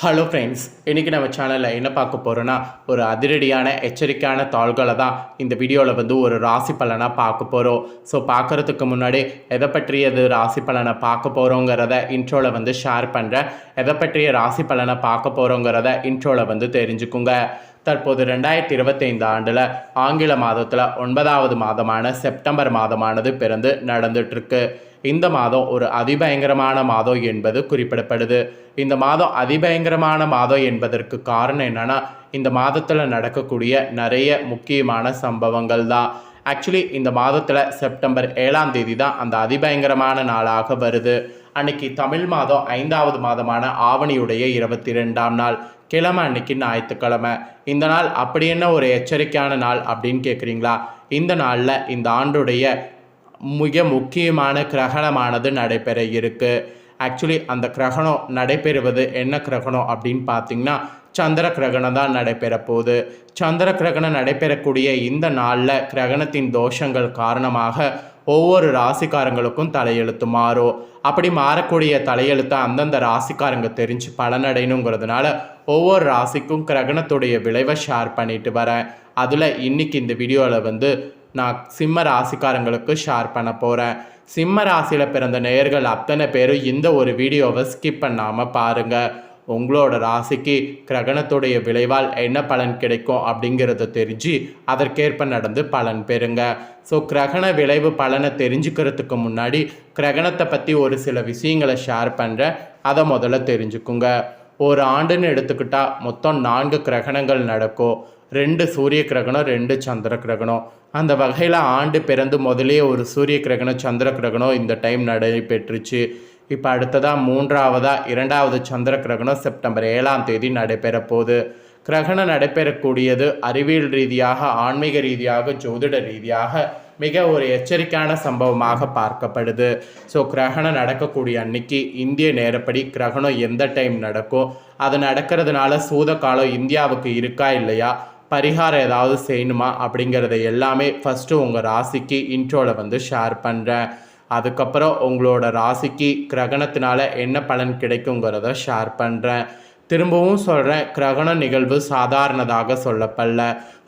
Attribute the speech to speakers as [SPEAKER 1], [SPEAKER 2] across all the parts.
[SPEAKER 1] Hello friends இன்றைக்கி நம்ம சேனலில் என்ன பார்க்க போகிறோன்னா ஒரு அதிரடியான எச்சரிக்கையான தாள்களை தான் இந்த வீடியோவில் வந்து ஒரு ராசி பலனாக பார்க்க போகிறோம் ஸோ பார்க்குறதுக்கு முன்னாடி எதை பற்றியது ராசி பலனை பார்க்க போகிறோங்கிறத இன்ட்ரோவில் வந்து ஷேர் பண்ணுறேன் எதை பற்றிய ராசி பலனை பார்க்க போகிறோங்கிறத இன்ட்ரோவில் வந்து தெரிஞ்சுக்குங்க. தற்போது ரெண்டாயிரத்தி இருபத்தைந்து ஆண்டில் ஆங்கில மாதத்தில் ஒன்பதாவது மாதமான செப்டம்பர் மாதமானது பிறந்து நடந்துட்டுருக்கு இந்த மாதம் ஒரு அதிபயங்கரமான மாதம் என்பது குறிப்பிடப்படுது. இந்த மாதம் அதிபயங்கரமான மாதம் என்பதற்கு காரணம் என்னென்னா இந்த மாதத்தில் நடக்கக்கூடிய நிறைய முக்கியமான சம்பவங்கள் தான். ஆக்சுவலி இந்த மாதத்தில் செப்டம்பர் ஏழாம் தேதி தான் அந்த அதிபயங்கரமான நாளாக வருது. அன்னைக்கு தமிழ் மாதம் ஐந்தாவது மாதமான ஆவணியுடைய இருபத்தி ரெண்டாம் நாள் கிழமை அன்னைக்கு ஞாயிற்றுக்கிழமை. இந்த நாள் அப்படி என்ன ஒரு எச்சரிக்கையான நாள் அப்படின்னு கேட்குறீங்களா இந்த நாளில் இந்த ஆண்டுடைய மிக முக்கியமான கிரகணமானது நடைபெற இருக்கு. ஆக்சுவலி அந்த கிரகணம் நடைபெறுவது என்ன கிரகணம் அப்படின்னு பார்த்தீங்கன்னா சந்திர கிரகணம் தான் நடைபெற போகுது. சந்திர கிரகணம் நடைபெறக்கூடிய இந்த நாளில் கிரகணத்தின் தோஷங்கள் காரணமாக ஒவ்வொரு ராசிக்காரங்களுக்கும் தலையெழுத்து மாறும். அப்படி மாறக்கூடிய தலையெழுத்தை அந்தந்த ராசிக்காரங்க தெரிஞ்சு பலனடையணுங்கிறதுனால ஒவ்வொரு ராசிக்கும் கிரகணத்துடைய விளைவை ஷேர் பண்ணிட்டு வரேன். அதில் இன்னைக்கு இந்த வீடியோவில் வந்து நான் சிம்ம ராசிக்காரங்களுக்கு ஷேர் பண்ண போகிறேன் சிம்ம ராசியில் பிறந்த நேயர்கள் அத்தனை பேரும் இந்த ஒரு வீடியோவை ஸ்கிப் பண்ணாமல் பாருங்கள் உங்களோட ராசிக்கு கிரகணத்துடைய விளைவால் என்ன பலன் கிடைக்கும் அப்படிங்கிறத தெரிஞ்சு அதற்கேற்ப நடந்து பலன் பெறுங்க. ஸோ கிரகண விளைவு பலனை தெரிஞ்சுக்கிறதுக்கு முன்னாடி கிரகணத்தை பற்றி ஒரு சில விஷயங்களை ஷேர் பண்ணுறேன் அதை முதல்ல தெரிஞ்சுக்குங்க. ஒரு ஆண்டுன்னு எடுத்துக்கிட்டால் மொத்தம் நான்கு கிரகணங்கள் நடக்கும். ரெண்டு சூரிய கிரகணம் ரெண்டு சந்திர கிரகணம். அந்த வகையில் ஆண்டு பிறந்து முதலே ஒரு சூரிய கிரகணம் சந்திர கிரகணம் இந்த டைம் நடைபெற்றுச்சு. இப்போ அடுத்ததாக மூன்றாவதாக இரண்டாவது சந்திர கிரகணம் செப்டம்பர் ஏழாம் தேதி நடைபெற போகுது கிரகணம் நடைபெறக்கூடியது அறிவியல் ரீதியாக ஆன்மீக ரீதியாக ஜோதிட ரீதியாக மிக ஒரு எச்சரிக்கையான சம்பவமாக பார்க்கப்படுது. ஸோ கிரகணம் நடக்கக்கூடிய அன்னைக்கு இந்திய நேரப்படி கிரகணம் எந்த டைம் நடக்கும்? அது நடக்கிறதுனால சூத காலம் இந்தியாவுக்கு இருக்கா இல்லையா? பரிகாரம் ஏதாவது செய்யணுமா அப்படிங்கிறத எல்லாமே ஃபஸ்ட்டு உங்கள் ராசிக்கு இன்ட்ரோவில் வந்து ஷேர் பண்ணுறேன் அதுக்கப்புறம் உங்களோட ராசிக்கு கிரகணத்தினால என்ன பலன் கிடைக்குங்கிறத ஷேர் பண்ணுறேன் திரும்பவும் சொல்கிறேன் கிரகண நிகழ்வு சாதாரணதாக சொல்லப்படல.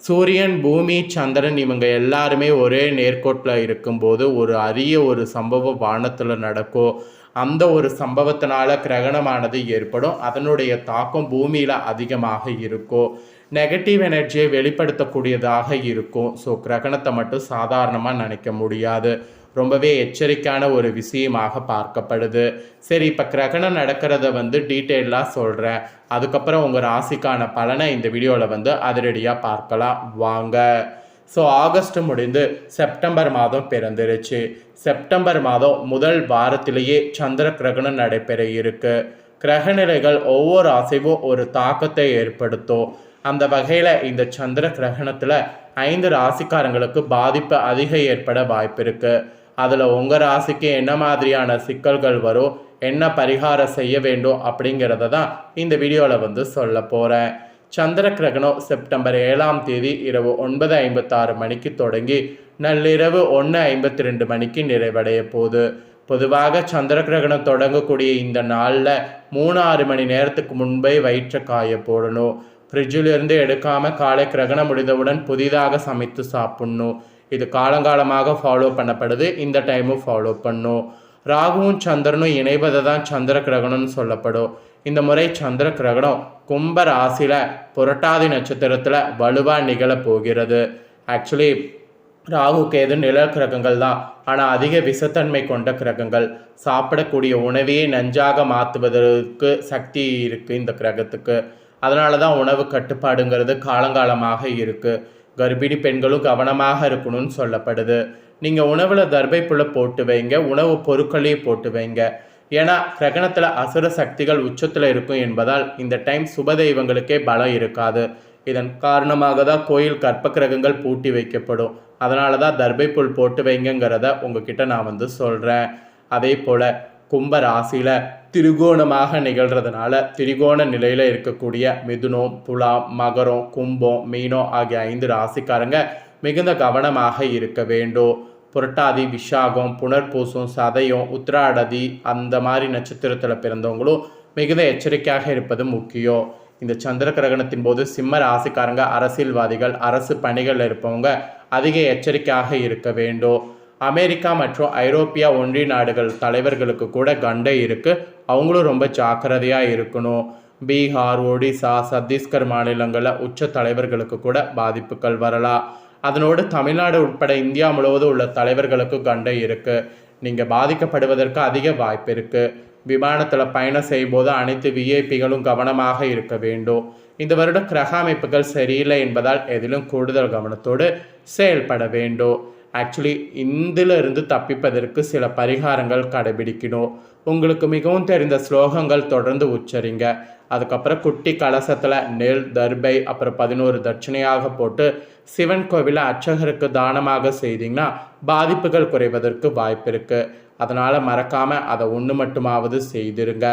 [SPEAKER 1] சூரியன் பூமி சந்திரன் இவங்க எல்லாருமே ஒரே நேர்கோட்டில் இருக்கும்போது ஒரு அரிய ஒரு சம்பவம் வானத்தில் நடக்கும். அந்த ஒரு சம்பவத்தினால கிரகணமானது ஏற்படும். அதனுடைய தாக்கம் பூமியில் அதிகமாக இருக்கும். நெகட்டிவ் எனர்ஜியை வெளிப்படுத்தக்கூடியதாக இருக்கும். ஸோ கிரகணத்தை மட்டும் சாதாரணமாக நினைக்க முடியாது. ரொம்பவே எச்சரிக்கையான ஒரு விஷயமாக பார்க்கப்படுது. சரி இப்போ கிரகணம் நடக்கிறத வந்து டீட்டெயிலாக சொல்கிறேன் அதுக்கப்புறம் உங்கள் ராசிக்கான பலனை இந்த வீடியோவில் வந்து அதிரடியாக பார்க்கலாம். வாங்க. ஸோ ஆகஸ்ட் முடிந்து செப்டம்பர் மாதம் பிறந்துருச்சு. செப்டம்பர் மாதம் முதல் வாரத்திலேயே சந்திர கிரகணம் நடைபெற இருக்கு. கிரகநிலைகள் ஒவ்வொரு அசைவும் ஒரு தாக்கத்தை ஏற்படுத்தும். அந்த வகையில் இந்த சந்திர கிரகணத்தில் ஐந்து ராசிக்காரங்களுக்கு பாதிப்பு அதிக ஏற்பட வாய்ப்பு இருக்குது அதில் உங்கள் ராசிக்கு என்ன மாதிரியான சிக்கல்கள் வரும் என்ன பரிகாரம் செய்ய வேண்டும் அப்படிங்கிறத தான் இந்த வீடியோவில் வந்து சொல்ல போகிறேன் சந்திர கிரகணம் செப்டம்பர் ஏழாம் தேதி இரவு ஒன்பது ஐம்பத்தாறு மணிக்கு தொடங்கி நள்ளிரவு ஒன்று ஐம்பத்தி ரெண்டு மணிக்கு நிறைவடைய போகுது பொதுவாக சந்திர கிரகணம் தொடங்கக்கூடிய இந்த நாளில் மூணு ஆறு மணி நேரத்துக்கு முன்பே வயிற்றை காய போடணும். ஃப்ரிட்ஜிலிருந்து எடுக்காமல் காலை கிரகணம் முடிந்தவுடன் புதிதாக சமைத்து சாப்பிட்ணும். இது காலங்காலமாக ஃபாலோ பண்ணப்படுது. இந்த டைமும் ஃபாலோ பண்ணும். ராகுவும் சந்திரனும் இணைவதை தான் சந்திர கிரகணம்னு சொல்லப்படும். இந்த முறை சந்திர கிரகணம் கும்ப ராசியில் புரட்டாதி நட்சத்திரத்தில் வலுவாக நிகழப் போகிறது. ஆக்சுவலி ராகு கேது நிழல் கிரகங்கள் தான். ஆனால் அதிக விஷத்தன்மை கொண்ட கிரகங்கள். சாப்பிடக்கூடிய உணவையே நஞ்சாக மாற்றுவதற்கு சக்தி இருக்குது இந்த கிரகத்துக்கு. அதனால தான் உணவு கட்டுப்பாடுங்கிறது காலங்காலமாக இருக்குது கர்ப்பிணி பெண்களும் கவனமாக இருக்கணும்னு சொல்லப்படுது. நீங்கள் உணவில் தர்பைப்புள்ள போட்டு வைங்க உணவு பொருட்களையும் போட்டு வைங்க. ஏன்னா கிரகணத்தில் அசுர சக்திகள் உச்சத்தில் இருக்கும் என்பதால் இந்த டைம் சுப தெய்வங்களுக்கே பலம் இருக்காது. இதன் காரணமாக தான் கோயில் கற்ப கிரகங்கள் பூட்டி வைக்கப்படும். அதனால தான் தர்பைப்புல் போட்டு வைங்கங்கிறத உங்ககிட்ட நான் வந்து சொல்கிறேன் அதே போல் கும்ப ராசியில் திரிகோணமாக நிகழ்கிறதுனால திரிகோண நிலையில் இருக்கக்கூடிய மிதுனம் துலாம் மகரம் கும்பம் மீனம் ஆகிய ஐந்து ராசிக்காரங்க மிகுந்த கவனமாக இருக்க வேண்டும். புரட்டாதி விஷாகம் புனர்பூசம் சதயம் உத்திராடதி அந்த மாதிரி நட்சத்திரத்தில் பிறந்தவங்களும் மிகுந்த எச்சரிக்கையாக இருப்பது முக்கியம். இந்த சந்திர கிரகணத்தின் போது சிம்ம ராசிக்காரங்க அரசியல்வாதிகள் அரசு பணிகளில் இருப்பவங்க அதிக எச்சரிக்கையாக இருக்க வேண்டும். அமெரிக்கா மற்றும் ஐரோப்பியா ஒன்றிய நாடுகள் தலைவர்களுக்கு கூட கண்டை இருக்குது அவங்களும் ரொம்ப ஜாக்கிரதையாக இருக்கணும். பீகார் ஒடிசா சத்தீஸ்கர் மாநிலங்களில் உச்ச தலைவர்களுக்கு கூட பாதிப்புகள் வரலாம். அதனோடு தமிழ்நாடு உட்பட இந்தியா முழுவதும் உள்ள தலைவர்களுக்கு கண்டை இருக்குது நீங்கள் பாதிக்கப்படுவதற்கு அதிக வாய்ப்பு இருக்குது விமானத்தில் பயணம் செய்யும்போது அனைத்து விஐபிகளும் கவனமாக இருக்க வேண்டும். இந்த வருடம் கிரக அமைப்புகள் சரியில்லை என்பதால் எதிலும் கூடுதல் கவனத்தோடு செயல்பட வேண்டும். ஆக்சுவலி இதிலிருந்து தப்பிப்பதற்கு சில பரிகாரங்கள் கடைபிடிக்கணும். உங்களுக்கு மிகவும் தெரிந்த ஸ்லோகங்கள் தொடர்ந்து உச்சரிங்க. அதுக்கப்புறம் குட்டி கலசத்தில் நெல் தர்பை அப்புறம் பதினோரு தட்சிணையாக போட்டு சிவன் கோவிலை அர்ச்சகருக்கு தானமாக செய்தீங்கன்னா பாதிப்புகள் குறைவதற்கு வாய்ப்பு இருக்குது அதனால் மறக்காமல் அதை ஒன்று மட்டுமாவது செய்திருங்க.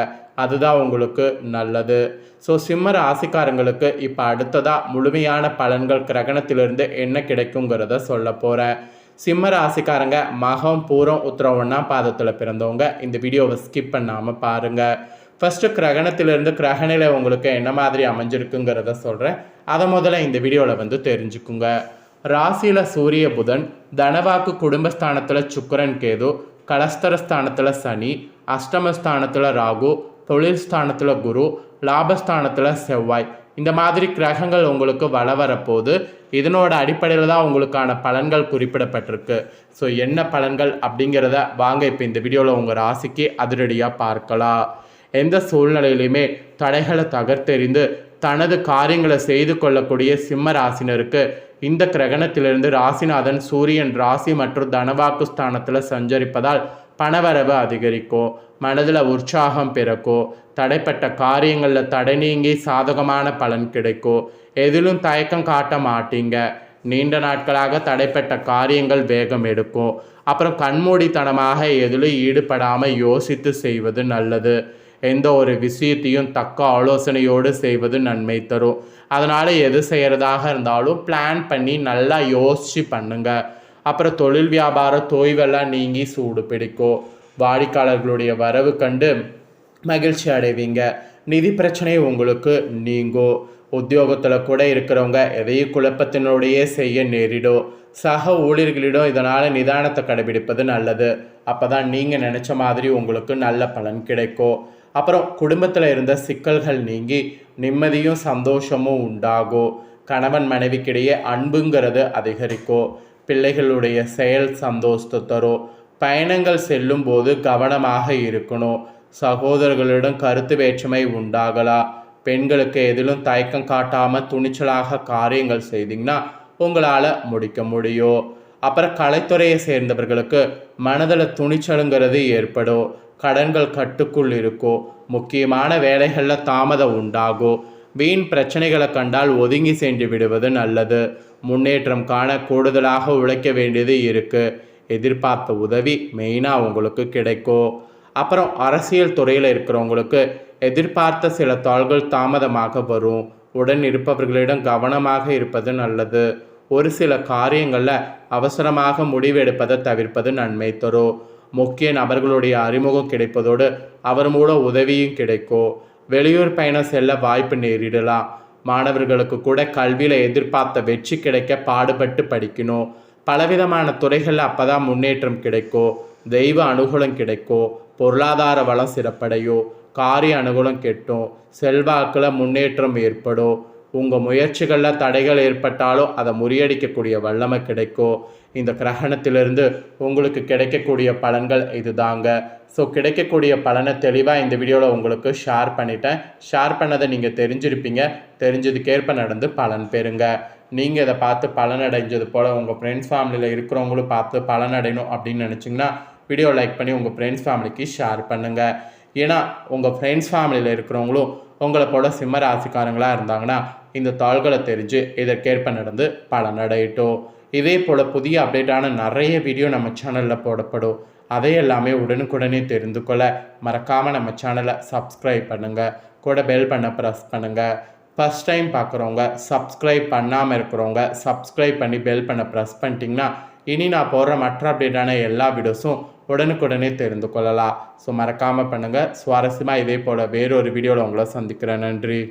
[SPEAKER 1] அதுதான் உங்களுக்கு நல்லது. ஸோ சிம்ம ராசிக்காரங்களுக்கு இப்போ அடுத்ததாக முழுமையான பலன்கள் கிரகணத்திலிருந்து என்ன கிடைக்குங்கிறத சொல்ல போகிறேன் சிம்ம ராசிக்காரங்க மகம் பூரம் உத்தரம் ஒன்றா பாதத்தில் பிறந்தவங்க. இந்த வீடியோவை ஸ்கிப் பண்ணாமல் பாருங்கள் ஃபஸ்ட்டு கிரகணத்திலிருந்து கிரகநிலை உங்களுக்கு என்ன மாதிரி அமைஞ்சிருக்குங்கிறத சொல்கிறேன் அதை முதல்ல இந்த வீடியோவில் வந்து தெரிஞ்சுக்குங்க. ராசியில் சூரிய புதன் தனவாக்கு குடும்பஸ்தானத்தில் சுக்கரன் கேது கலஸ்தரஸ்தானத்தில் சனி அஷ்டமஸ்தானத்தில் ராகு தொழில் ஸ்தானத்தில் குரு லாபஸ்தானத்தில் செவ்வாய். இந்த மாதிரி கிரகங்கள் உங்களுக்கு வள வரப்போகுது. இதனோட அடிப்படையில் தான் உங்களுக்கான பலன்கள் குறிப்பிடப்பட்டிருக்கு. ஸோ என்ன பலன்கள் அப்படிங்கிறத வாங்க இப்போ இந்த வீடியோவில் உங்கள் ராசிக்கு அதிரடியாக பார்க்கலாம். எந்த சூழ்நிலையிலுமே தடைகளை தகர்த்தெறிந்து தனது காரியங்களை செய்து கொள்ளக்கூடிய சிம்ம ராசினருக்கு இந்த கிரகணத்திலிருந்து ராசிநாதன் சூரியன் ராசி மற்றும் தனவாக்கு ஸ்தானத்தில் சஞ்சரிப்பதால் பணவரவு அதிகரிக்கும் மனதில் உற்சாகம் பிறக்கும் தடைப்பட்ட காரியங்களில் தடை நீங்கி சாதகமான பலன் கிடைக்கும் எதிலும் தயக்கம் காட்ட மாட்டீங்க. நீண்ட நாட்களாக தடைப்பட்ட காரியங்கள் வேகம் எடுக்கும் அப்புறம் கண்மூடித்தனமாக எதிலும் ஈடுபடாமல் யோசித்து செய்வது நல்லது. எந்த ஒரு விஷயத்தையும் தக்க ஆலோசனையோடு செய்வது நன்மை தரும். அதனால் எது செய்கிறதாக இருந்தாலும் பிளான் பண்ணி நல்லா யோசித்து பண்ணுங்கள் அப்புறம் தொழில் வியாபார தொய்வெல்லாம் நீங்கி சூடு பிடிக்கும் வாடிக்கையாளர்களுடைய வரவு கண்டு மகிழ்ச்சி அடைவீங்க. நிதி பிரச்சனை உங்களுக்கு நீங்கும் உத்தியோகத்தில் கூட இருக்கிறவங்க எதையும் குழப்பத்தினுடைய செய்ய நேரிடும் சக ஊழியர்களிடம் இதனால் நிதானத்தை கடைபிடிப்பது நல்லது. அப்போ தான் நீங்கள் நினச்ச மாதிரி உங்களுக்கு நல்ல பலன் கிடைக்கும் அப்புறம் குடும்பத்தில் இருந்த சிக்கல்கள் நீங்கி நிம்மதியும் சந்தோஷமும் உண்டாகும் கணவன் மனைவிக்கிடையே அன்புங்கிறது அதிகரிக்கும் பிள்ளைகளுடைய செயல் சந்தோஷத்தை தரும் பயணங்கள் செல்லும் போது கவனமாக இருக்கணும் சகோதரர்களிடம் கருத்து வேற்றுமை உண்டாகலாம் பெண்களுக்கு எதிலும் தயக்கம் காட்டாமல் துணிச்சலாக காரியங்கள் செய்தீங்கன்னா உங்களால் முடிக்க முடியும் அப்புறம் கலைத்துறையை சேர்ந்தவர்களுக்கு மனதில் துணிச்சலுங்கிறது ஏற்படும். கடன்கள் கட்டுக்குள் இருக்கும் முக்கியமான வேலைகளில் தாமதம் உண்டாகும் வீண் பிரச்சனைகளை கண்டால் ஒதுங்கி சென்று விடுவது நல்லது. முன்னேற்றம் காண கூடுதலாக உழைக்க வேண்டியது இருக்குது எதிர்பார்த்த உதவி மெயினாக உங்களுக்கு கிடைக்கும் அப்புறம் அரசியல் துறையில் இருக்கிறவங்களுக்கு எதிர்பார்த்த சில தாள்கள் தாமதமாக வரும். உடன் இருப்பவர்களிடம் கவனமாக இருப்பது நல்லது. ஒரு சில காரியங்களில் அவசரமாக முடிவெடுப்பதை தவிர்ப்பது நன்மை தரும். முக்கிய நபர்களுடைய அறிமுகம் கிடைப்பதோடு அவர் மூலம் உதவியும் கிடைக்கும் வெளியூர் பயணம் செல்ல வாய்ப்பு நேரிடலாம். மாணவர்களுக்கு கூட கல்வியில் எதிர்பார்த்த வெற்றி கிடைக்க பாடுபட்டு படிக்கணும். பலவிதமான துறைகளில் அப்போ தான் முன்னேற்றம் கிடைக்கும் தெய்வ அனுகூலம் கிடைக்கும் பொருளாதார வளம் சிறப்படையும் காரிய அனுகூலம் கெட்டும் செல்வாக்கில் முன்னேற்றம் ஏற்படும் உங்கள் முயற்சிகளில் தடைகள் ஏற்பட்டாலும் அதை முறியடிக்கக்கூடிய வல்லமை கிடைக்கும் இந்த கிரகணத்திலிருந்து உங்களுக்கு கிடைக்கக்கூடிய பலன்கள் இதுதாங்க. ஸோ கிடைக்கக்கூடிய பலனை தெளிவாக இந்த வீடியோவில் உங்களுக்கு ஷேர் பண்ணிட்டேன். ஷேர் பண்ணதை நீங்கள் தெரிஞ்சிருப்பீங்க. தெரிஞ்சதுக்கேற்ப நடந்து பலன் பெறுங்க. நீங்கள் இதை பார்த்து பலனடைஞ்சது போல் உங்கள் ஃப்ரெண்ட்ஸ் ஃபேமிலியில் இருக்கிறவங்களும் பார்த்து பலனடையணும் அப்படின்னு நினச்சிங்கன்னா வீடியோ லைக் பண்ணி உங்கள் ஃப்ரெண்ட்ஸ் ஃபேமிலிக்கு ஷேர் பண்ணுங்கள் ஏன்னா உங்கள் ஃப்ரெண்ட்ஸ் ஃபேமிலியில் இருக்கிறவங்களும் உங்களை போல சிம்ம ராசிக்காரங்களாக இருந்தாங்கன்னா இந்த தாள்களை தெரிஞ்சு இதற்கேற்ப நடந்து பலனடையட்டும் இதே போல் புதிய அப்டேட்டான நிறைய வீடியோ நம்ம சேனலில் போடப்படும். அதை எல்லாமே உடனுக்குடனே தெரிந்து கொள்ள மறக்காமல் நம்ம சேனலை சப்ஸ்கிரைப் பண்ணுங்கள் கூட பெல் பண்ண ப்ரெஸ் பண்ணுங்கள் ஃபஸ்ட் டைம் பார்க்குறவங்க சப்ஸ்கிரைப் பண்ணாமல் இருக்கிறவங்க சப்ஸ்கிரைப் பண்ணி பெல் பண்ண ப்ரெஸ் பண்ணிட்டிங்கன்னா இனி நான் போடுற மற்ற அப்டேட்டான எல்லா வீடியோஸும் உடனுக்குடனே தெரிந்து கொள்ளலாம். ஸோ மறக்காமல் பண்ணுங்கள் சுவாரஸ்யமாக இதே போல் வேறொரு வீடியோவில் உங்களை சந்திக்கிறேன். நன்றி.